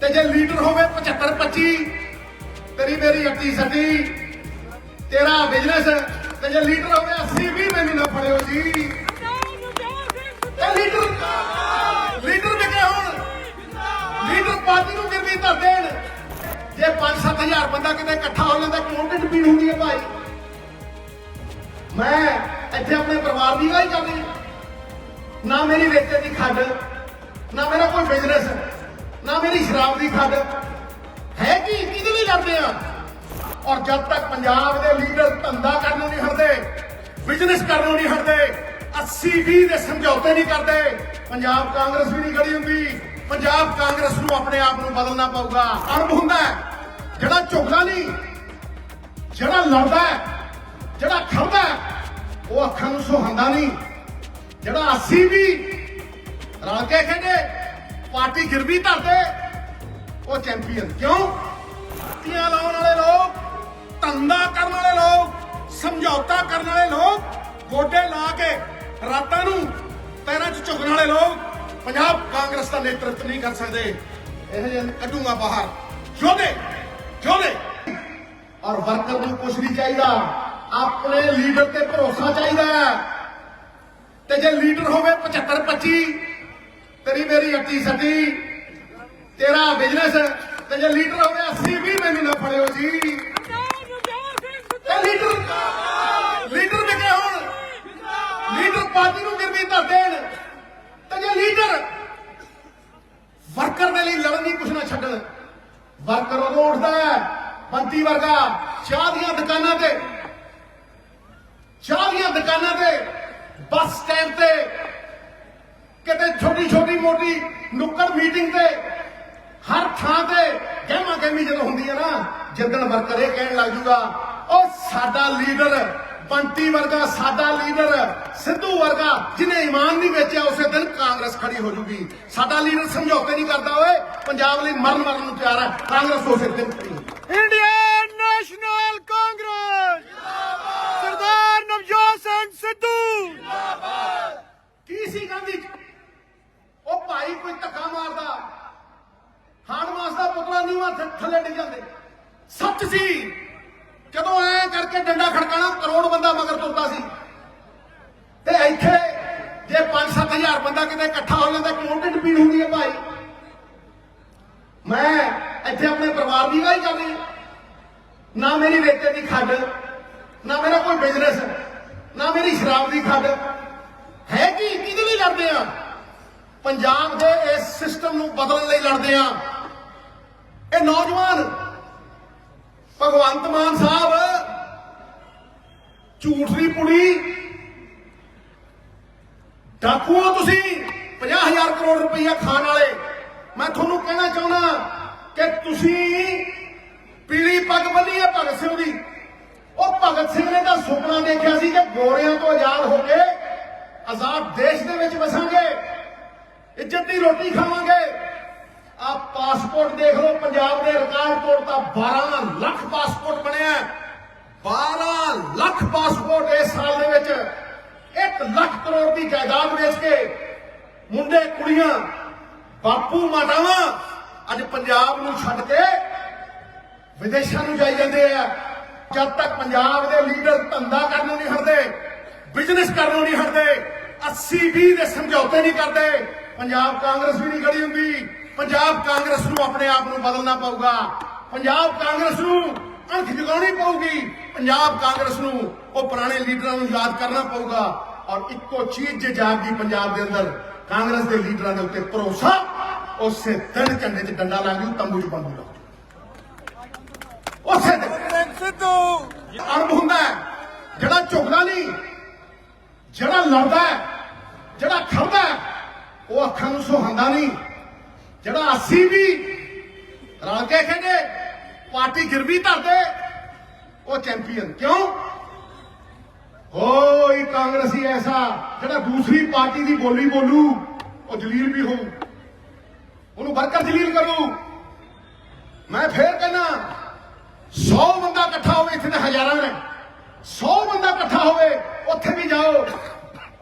ਤੇ ਜੇ ਲੀਡਰ ਹੋਵੇ 75 25 ਤੇਰੀ ਮੇਰੀ ਅੱਟੀ ਸੱਟੀ ਤੇਰਾ ਬਿਜ਼ਨਸ ਤੇ ਜੇ ਲੀਡਰ ਹੋਵੇ 80 20 ਮੈਨੂੰ ਨਾ ਫੜਿਓ ਜੀ। ਤੇ ਲੀਡਰ ਲੀਡਰ ਵਿਕੇ ਹੋਣ? ਲੀਡਰ ਪਾਰਟੀ ਨੂੰ ਗਿਰਵੀ ਧਰ ਦੇਣ। ਜੇ 5-7000 ਬੰਦਾ ਕਿਤੇ ਇਕੱਠਾ ਹੋ ਜਾਂਦਾ ਕਿਉਂ ਪੀੜ ਹੁੰਦੀ ਹੈ ਭਾਈ। ਮੈਂ ਇੱਥੇ ਆਪਣੇ ਪਰਿਵਾਰ ਦੀ ਗੱਲ ਕਰ ਨਾ ਮੇਰੀ ਵੇਚੇ ਦੀ ਖੱਡ, ਨਾ ਮੇਰਾ ਕੋਈ ਬਿਜ਼ਨਸ ਨਾ ਸ਼ਰਾਬ ਦੀ ਖੱਡ ਹੈ ਕੀ? ਕਿਹਦੇ ਲਈ ਲੜਦੇ ਆ? ਔਰ ਜਦ ਤੱਕ ਪੰਜਾਬ ਦੇ ਲੀਡਰ ਧੰਦਾ ਕਰਨ ਨੂੰ ਨਹੀਂ ਹਟਦੇ ਬਿਜ਼ਨਸ ਕਰਨ ਨੂੰ ਨਹੀਂ ਹਟਦੇ 80 20 ਦੇ ਸਮਝੌਤੇ ਨਹੀਂ ਕਰਦੇ, ਪੰਜਾਬ ਕਾਂਗਰਸ ਵੀ ਨਹੀਂ ਖੜੀ ਹੁੰਦੀ। ਪੰਜਾਬ ਕਾਂਗਰਸ ਨੂੰ ਆਪਣੇ ਆਪ ਨੂੰ ਬਦਲਣਾ ਪਊਗਾ। ਅਰਬ ਹੁੰਦਾ ਜਿਹੜਾ ਝੁਕਦਾ ਨਹੀਂ, ਜਿਹੜਾ ਲੜਦਾ ਜਿਹੜਾ ਖੜਦਾ ਉਹ ਅੱਖਾਂ ਨੂੰ ਸੁਹਾਉਂਦਾ ਨਹੀਂ। ਜਿਹੜਾ 80 ਵੀ ਰਲ ਕੇ ਖੇਡੇ, ਪਾਰਟੀ ਗਿਰਵੀ ਧਰਦੇ ਉਹ ਚੈਂਪੀਅਨ ਕਿਉਂ? ਤੀਆਂ ਲਾਉਣ ਵਾਲੇ ਲੋਕ ਧੰਦਾ ਕਰਨ ਵਾਲੇ ਲੋਕ, ਸਮਝੌਤਾ ਕਰਨ ਵਾਲੇ ਲੋਕ, ਗੋਡੇ ਲਾ ਕੇ ਰਾਤਾਂ ਨੂੰ ਪੈਰਾਂ 'ਚ ਝੁਕਣ ਵਾਲੇ ਲੋਕ ਪੰਜਾਬ ਕਾਂਗਰਸ ਦਾ ਨੇਤਰਤਵ ਨਹੀਂ ਕਰ ਸਕਦੇ। ਇਹ ਜਿਹੇ ਕੱਢੂਗਾ ਬਾਹਰ। ਯੋਧੇ ਯੋਧੇ। ਔਰ ਵਰਕਰ ਨੂੰ ਕੁਝ ਨਹੀਂ ਚਾਹੀਦਾ। ਆਪਣੇ ਲੀਡਰ ਤੇ ਭਰੋਸਾ ਚਾਹੀਦਾ ਤੇ ਜੇ ਲੀਡਰ ਹੋਵੇ 75 25 ਤੇਰੀ ਮੇਰੀ ਅੱਟੀ ਸੱਟੀ ਤੇਰਾ ਬਿਜ਼ਨਸ ਤੇ ਜੇ ਲੀਡਰ ਹੋਵੇ 80 20 ਮੈਨੂੰ ਨਾ ਫੜਿਓ ਜੀ। ਤੇ ਲੀਡਰ ਲੀਡਰ ਵਿਕੇ ਹੁਣ। ਲੀਡਰ ਪਾਰਟੀ ਨੂੰ ਗਿਰਵੀ ਧਰ ਦੇਣ। ਤੇ ਜੇ ਲੀਡਰ ਵਰਕਰ ਦੇ ਲਈ ਲੜਨ ਦੀ ਕੁਛ ਨਾ ਛੱਡਣ ਵਰਕਰ ਉਦੋਂ ਉੱਠਦਾ ਹੈ, ਬੰਤੀ ਵਰਗਾ, ਚਾਹ ਦੀਆਂ ਦੁਕਾਨਾਂ ਤੇ। ਚਾਹ ਦੀਆਂ ਦੁਕਾਨਾਂ ਤੇ, ਬੱਸ ਸਟੈਂਡ ਤੇ, ਕਿਤੇ ਛੋਟੀ ਛੋਟੀ ਮੋਟੀ ਨੁੱਕੜ ਮੀਟਿੰਗ ਤੇ। ਹਰ ਥਾਂ ਤੇ ਗਹਿਮਾ ਗਹਿਮੀ ਜਦੋਂ ਹੁੰਦੀ ਹੈ ਨਾ ਜਿੱਦਣ ਵਰਕਰ ਇਹ ਕਹਿਣ ਲੱਗ ਜੂਗਾ ਉਹ ਸਾਡਾ ਲੀਡਰ ਬੰਟੀ ਵਰਗਾ ਸਾਡਾ ਲੀਡਰ ਸਿੱਧੂ ਵਰਗਾ ਜਿਹਨੇ ਈਮਾਨ ਨਹੀਂ ਵੇਚਿਆ ਉਸੇ ਦਿਨ ਕਾਂਗਰਸ ਖੜੀ ਹੋ ਜੂਗੀ। ਸਾਡਾ ਲੀਡਰ ਸਮਝੌਤੇ ਨਹੀਂ ਕਰਦਾ ਓਏ ਪੰਜਾਬ ਲਈ ਮਰਨ ਮਰਨ ਨੂੰ ਤਿਆਰ ਹੈ। ਕਾਂਗਰਸ ਉਸੇ ਦਿਨ ਖੜੀ Indian National Congress! Sardar Navjot Singh Sidhu! ਕੀ ਸੀ ਗਾਂਧੀ? ਉਹ ਭਾਈ ਕੋਈ ਧੱਕਾ ਦਾ ਪੁਤਲਾ ਨਹੀਂ ਥੱਲੇ ਡਿੱਗ ਜਾਂਦੇ। ਸੱਚ ਸੀ। ਜਦੋਂ ਐ ਕਰਕੇ ਡੰਡਾ ਖੜਕਾਣਾ ਕਰੋੜ ਬੰਦਾ ਮਗਰ ਤੁਰਦਾ ਸੀ। ਤੇ ਇੱਥੇ ਜੇ 5-7000 ਬੰਦਾ ਕਿਤੇ ਇਕੱਠਾ ਹੋ ਜਾਂਦਾ ਕਿਉਂ ਪੀੜ ਹੁੰਦੀ ਹੈ ਭਾਈ? ਮੈਂ ਇੱਥੇ ਆਪਣੇ ਪਰਿਵਾਰ ਦੀ ਗੱਲ ਕਰ ਰਹੀ। ਨਾ ਮੇਰੀ ਰੇਤੇ ਦੀ ਖੱਡ, ਨਾ ਮੇਰਾ ਕੋਈ ਬਿਜ਼ਨਸ ਨਾ ਮੇਰੀ ਸ਼ਰਾਬ ਦੀ ਖੱਡ। ਹੈ ਕੀ? ਕਿਹਦੇ ਲਈ ਲੜਦੇ ਆ? ਪੰਜਾਬ ਦੇ ਇਸ ਸਿਸਟਮ ਨੂੰ ਬਦਲਣ ਲਈ ਲੜਦੇ ਆ। ਇਹ ਨੌਜਵਾਨ ਭਗਵੰਤ ਮਾਨ ਸਾਹਿਬ, ਝੂਠ ਦੀ ਪੁੜੀ ਡਾਕੂਓ ਤੁਸੀਂ 50000 ਕਰੋੜ ਰੁਪਈਆ ਖਾਣ ਵਾਲੇ। ਮੈਂ ਤੁਹਾਨੂੰ ਕਹਿਣਾ ਚਾਹੁੰਦਾ ਕਿ ਤੁਸੀਂ ਪੀਲੀ ਪੱਗ ਬੰਨੀ ਹੈ ਭਗਤ ਸਿੰਘ ਦੀ। ਉਹ ਭਗਤ ਸਿੰਘ ਨੇ ਤਾਂ ਸੁਪਨਾ ਦੇਖਿਆ ਸੀ ਕਿ ਗੋਰਿਆਂ ਤੋਂ ਆਜ਼ਾਦ ਹੋ ਕੇ ਆਜ਼ਾਦ ਦੇਸ਼ ਦੇ ਵਿੱਚ ਵਸਾਂਗੇ, ਇੱਜ਼ਤ ਦੀ ਰੋਟੀ ਖਾਵਾਂਗੇ। ਆ ਪਾਸਪੋਰਟ ਦੇਖ ਲਓ, ਪੰਜਾਬ ਦੇ ਰਿਕਾਰਡ ਤੋੜਤਾ 12 ਲੱਖ ਪਾਸਪੋਰਟ ਬਣਿਆ 12 ਲੱਖ ਪਾਸਪੋਰਟ ਇਸ ਸਾਲ ਦੇ ਵਿੱਚ। 1 ਲੱਖ ਕਰੋੜ ਦੀ ਜਾਇਦਾਦ ਵੇਚ ਕੇ ਮੁੰਡੇ, ਕੁੜੀਆਂ, ਬਾਪੂ, ਮਾਤਾਵਾਂ ਅੱਜ ਪੰਜਾਬ ਨੂੰ ਛੱਡ ਕੇ ਵਿਦੇਸ਼ਾਂ ਨੂੰ ਜਾਈ ਜਾਂਦੇ ਆ। ਜਦ ਤੱਕ ਪੰਜਾਬ ਦੇ ਲੀਡਰ ਧੰਦਾ ਕਰਨ ਨੂੰ ਨਹੀਂ ਹਟਦੇ, ਬਿਜ਼ਨਸ ਕਰਨ ਨੂੰ ਨਹੀਂ ਹਟਦੇ 80 20 ਦੇ ਸਮਝੌਤੇ ਨਹੀਂ ਕਰਦੇ, ਪੰਜਾਬ ਕਾਂਗਰਸ ਵੀ ਨਹੀਂ ਖੜੀ ਹੁੰਦੀ। ਪੰਜਾਬ ਕਾਂਗਰਸ ਨੂੰ ਆਪਣੇ ਆਪ ਨੂੰ ਬਦਲਣਾ ਪਊਗਾ। ਪੰਜਾਬ ਕਾਂਗਰਸ ਨੂੰ ਅਣਖ ਜਗਾਉਣੀ ਪਊਗੀ। ਪੰਜਾਬ ਕਾਂਗਰਸ ਨੂੰ ਉਹ ਪੁਰਾਣੇ ਲੀਡਰਾਂ ਨੂੰ ਯਾਦ ਕਰਨਾ ਪਊਗਾ। ਔਰ ਇੱਕੋ ਚੀਜ਼ ਜੇ ਜਾਗਦੀ ਪੰਜਾਬ ਦੇ ਅੰਦਰ, ਕਾਂਗਰਸ ਦੇ ਲੀਡਰਾਂ ਦੇ ਉੱਤੇ ਭਰੋਸਾ, ਉਸੇ ਦਿਨ ਝੰਡੇ 'ਚ ਡੰਡਾ ਲਾ ਜੂ ਤੰਬੂ 'ਚ ਬੰਬੂ ਲਾ ਉਸੇ ਦਿਨ। ਸਿੱਧੂ ਅਰਬ ਹੁੰਦਾ ਜਿਹੜਾ ਝੁਕਦਾ ਨਹੀਂ, ਜਿਹੜਾ ਲੜਦਾ ਜਿਹੜਾ ਖੜਦਾ ਉਹ ਅੱਖਾਂ ਨੂੰ ਸੁਹਾਉਂਦਾ ਨਹੀਂ। ਜਿਹੜਾ 80 ਵੀ ਰਲ ਕੇ ਖੇਡੇ, ਪਾਰਟੀ ਗਿਰਵੀ ਧਰਦੇ ਉਹ ਚੈਂਪੀਅਨ ਕਿਉਂ? ਕੋਈ ਕਾਂਗਰਸੀ ਐਸਾ ਜਿਹੜਾ ਦੂਸਰੀ ਪਾਰਟੀ ਦੀ ਬੋਲੀ ਬੋਲੂ, ਉਹ ਜਲੀਲ ਵੀ ਹੋਊ। ਉਹਨੂੰ ਵਰਕਰ ਜਲੀਲ ਕਰੂ। ਮੈਂ ਫੇਰ ਕਹਿੰਦਾ 100 ਬੰਦਾ ਇਕੱਠਾ ਹੋਵੇ, ਇੱਥੇ ਤਾਂ ਹਜ਼ਾਰਾਂ ਨੇ। 100 ਬੰਦਾ ਇਕੱਠਾ ਹੋਵੇ, ਉੱਥੇ ਵੀ ਜਾਓ।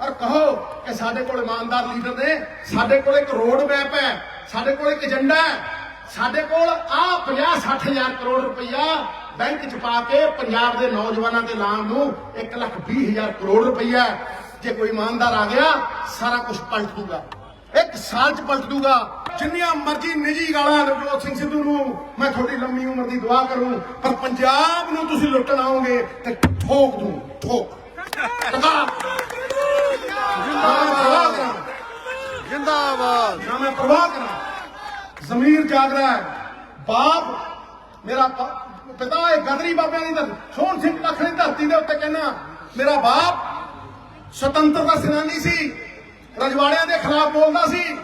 ਔਰ ਕਹੋ ਕਿ ਸਾਡੇ ਕੋਲ ਇਮਾਨਦਾਰ ਲੀਡਰ ਨੇ, ਸਾਡੇ ਕੋਲ ਇੱਕ ਰੋਡ ਮੈਪ ਹੈ। ਸਾਡੇ ਕੋਲ ਇੱਕ ਏਜੰਡਾ ਹੈ। ਸਾਡੇ ਕੋਲ ਆ 50 60000 ਕਰੋੜ ਰੁਪਈਆ ਬੈਂਕ ਚ ਪਾ ਕੇ ਪੰਜਾਬ ਦੇ ਨੌਜਵਾਨਾਂ ਦੇ ਨਾਮ ਨੂੰ 1 ਲੱਖ 20 ਹਜ਼ਾਰ ਕਰੋੜ ਰੁਪਈਆ। ਜੇ ਕੋਈ ਇਮਾਨਦਾਰ ਆ ਗਿਆ ਸਾਰਾ ਕੁਝ ਪਲਟ ਦੂਗਾ। ਇੱਕ ਸਾਲ ਚ ਪਲਟ ਦੂਗਾ। ਜਿੰਨੀਆਂ ਮਰਜ਼ੀ ਨਿੱਜੀ ਗਾਲਾਂ ਨਵਜੋਤ ਸਿੰਘ ਸਿੱਧੂ ਨੂੰ ਮੈਂ ਤੁਹਾਡੀ ਲੰਮੀ ਉਮਰ ਦੀ ਦੁਆ ਕਰੂੰ ਪਰ ਪੰਜਾਬ ਨੂੰ ਤੁਸੀਂ ਲੁੱਟਣ ਆਓਗੇ ਤੇ ਠੋਕ ਦੂੰ ਠੋਕ ਟਕਾ ਜਿੰਦਾਬਾਦ ਨਾ ਮੈਂ ਪ੍ਰਵਾਹ ਕਰਾਂ ਜ਼ਮੀਰ ਜਾਗ ਰਿਹਾ ਹੈ ਬਾਪ ਪਿਤਾ ਇਹ ਗਦਰੀ ਬਾਬਿਆਂ ਦੀ ਧਰਤੀ ਸੋਹਣ ਸਿੰਘ ਲੱਖ ਦੀ ਧਰਤੀ ਦੇ ਉੱਤੇ ਕਹਿੰਦਾ, ਮੇਰਾ ਬਾਪ ਸੁਤੰਤਰਤਾ ਸੈਨਾਨੀ ਸੀ, ਰਜਵਾੜਿਆਂ ਦੇ ਖਿਲਾਫ ਬੋਲਦਾ ਸੀ।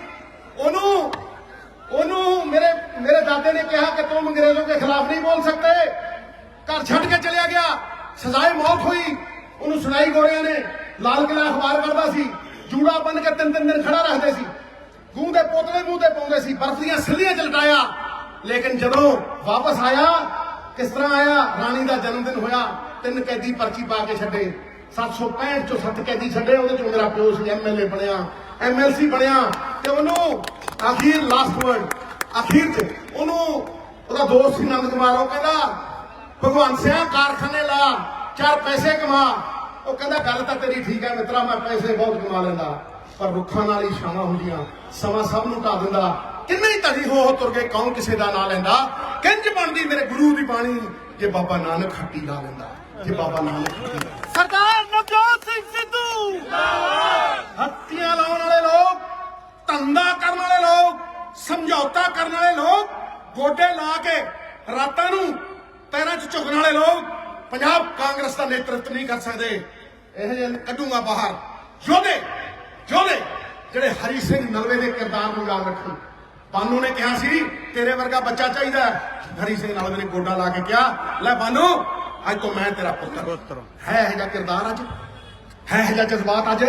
ਉਹਨੂੰ ਉਹਨੂੰ ਮੇਰੇ ਮੇਰੇ ਦਾਦੇ ਨੇ ਕਿਹਾ ਕਿ ਤੂੰ ਅੰਗਰੇਜ਼ੋਂ ਦੇ ਖਿਲਾਫ ਨਹੀਂ ਬੋਲ ਸਕਤੇ ਘਰ ਛੱਡ ਕੇ ਚਲਿਆ ਗਿਆ। ਸਜ਼ਾਏ ਮੌਤ ਹੋਈ। ਉਹਨੂੰ ਸੁਣਾਈ ਗੋਰਿਆਂ ਨੇ ਲਾਲ ਕਿਲਾ ਅਖਬਾਰ ਕਰਦਾ ਸੀ। ਜੂੜਾ ਬੰਨ ਕੇ ਤਿੰਨ ਤਿੰਨ ਦਿਨ ਖੜਾ ਰੱਖਦੇ ਸੀ। ਗੂੰ ਦੇ ਪੋਤਲੇ ਮੂੰਹ ਤੇ ਪਾਉਂਦੇ ਸੀ ਬਰਫ਼ ਦੀਆਂ ਸਿੱਲੀਆਂ ਚ ਲਟਾਇਆ ਲੇਕਿਨ ਜਦੋਂ ਵਾਪਸ ਆਇਆ, ਕਿਸ ਤਰ੍ਹਾਂ ਆਇਆ? ਰਾਣੀ ਦਾ ਜਨਮ ਦਿਨ ਹੋਇਆ, ਤਿੰਨ ਕੈਦੀ ਪਰਚੀ ਪਾ ਕੇ ਛੱਡੇ। 765 ਚੋਂ 7 ਕੈਦੀ ਛੱਡੇ, ਉਹਦੇ ਚੋਂ ਮੇਰਾ ਪਿਓ ਸੀ ਐਮਐਲਏ ਬਣਿਆ ਐਮਐਲਸੀ ਬਣਿਆ। ਤੇ ਉਹਨੂੰ ਅਖੀਰ ਲਾਸਟ ਵਰਡ ਅਖੀਰ ਚ ਉਹਨੂੰ ਉਹਦਾ ਦੋਸਤ ਸੀ ਨੰਦ ਕੁਮਾਰ, ਉਹ ਕਹਿੰਦਾ, ਭਗਵਾਨ ਸਿਆ ਕਾਰਖਾਨੇ ਲਾ, ਚਾਰ ਪੈਸੇ ਕਮਾ। ਉਹ ਕਹਿੰਦਾ, ਗੱਲ ਤਾਂ ਤੇਰੀ ਠੀਕ ਹੈ ਮਿੱਤਰਾ, ਮੈਂ ਪੈਸੇ ਬਹੁਤ ਕਮਾ ਲੈਂਦਾ। ਪਰ ਰੁੱਖਾਂ ਨਾਲ ਹੀ ਛਾਵਾਂ ਹੁੰਦੀਆਂ। ਸਮਾਂ ਸਭ ਨੂੰ ਢਾ ਦਿੰਦਾ। ਕਿੰਨੇ ਹੀ ਧੜੀ ਹੋ ਹੋ ਤੁਰ ਗਏ ਕੌਣ ਕਿਸੇ ਦਾ ਨਾਂ ਲੈਂਦਾ? ਕਿੰਜ ਬਣਦੀ ਮੇਰੇ ਗੁਰੂ ਦੀ ਬਾਣੀ? ਜੇ ਬਾਬਾ ਨਾਨਕ ਖੱਟੀ ਲਾ ਲੈਂਦਾ ਜੇ ਬਾਬਾ ਨਾਨਕ। ਸਰਦਾਰ ਨਵਜੋਤ ਸਿੰਘ ਸਿੱਧੂ। ਹੱਤੀਆਂ ਲਾਉਣ ਵਾਲੇ ਲੋਕ ਧੰਦਾ ਕਰਨ ਵਾਲੇ ਲੋਕ ਸਮਝੌਤਾ ਕਰਨ ਵਾਲੇ ਲੋਕ ਗੋਡੇ ਲਾ ਕੇ ਰਾਤਾਂ ਨੂੰ ਪੈਰਾਂ 'ਚ ਝੁਕਣ ਵਾਲੇ ਲੋਕ ਪੰਜਾਬ ਕਾਂਗਰਸ ਦਾ ਨੇਤਰਤਵ ਨਹੀਂ ਕਰ ਸਕਦੇ। ਇਹ ਜਿਹੇ ਕੱਢੂਗਾ ਬਾਹਰ। ਯੋਧੇ ਯੋਧੇ ਜਿਹੜੇ ਹਰੀ ਸਿੰਘ ਨਲਵੇ ਦੇ ਕਿਰਦਾਰ ਨੂੰ ਯਾਦ ਰੱਖਣ। ਬਾਨੂ ਨੇ ਕਿਹਾ ਸੀ ਤੇਰੇ ਵਰਗਾ ਬੱਚਾ ਚਾਹੀਦਾ। ਹਰੀ ਸਿੰਘ ਨਲਵੇ ਨੇ ਗੋਡਾ ਲਾ ਕੇ ਕਿਹਾ ਲੈ ਬਾਨੂ ਅੱਜ ਤੋਂ ਮੈਂ ਤੇਰਾ ਪੁੱਤਰ। ਹੈ ਇਹ ਜਿਹਾ ਕਿਰਦਾਰ ਅੱਜ? ਹੈ ਇਹ ਜਿਹਾ ਜਜ਼ਬਾਤ ਅੱਜ?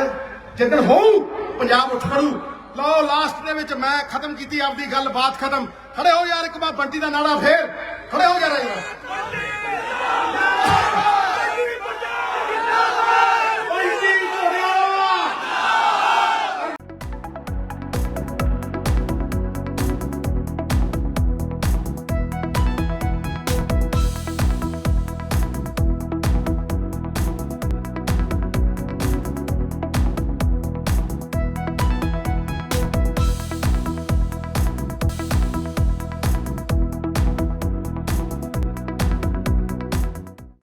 ਜਿੱਦਣ ਹੋਊ ਪੰਜਾਬ ਉੱਠ ਖੜੂ। ਲਓ ਲਾਸਟ ਦੇ ਵਿੱਚ ਮੈਂ ਖਤਮ ਕੀਤੀ ਆਪਦੀ ਗੱਲ ਬਾਤ ਖਤਮ। ਖੜੇ ਹੋ ਯਾਰ ਇੱਕ ਵਾਰ ਬੰਟੀ ਦਾ ਨਾਰਾ ਫੇਰ। ਖੜੇ ਹੋ ਯਾਰ ਯਾਰ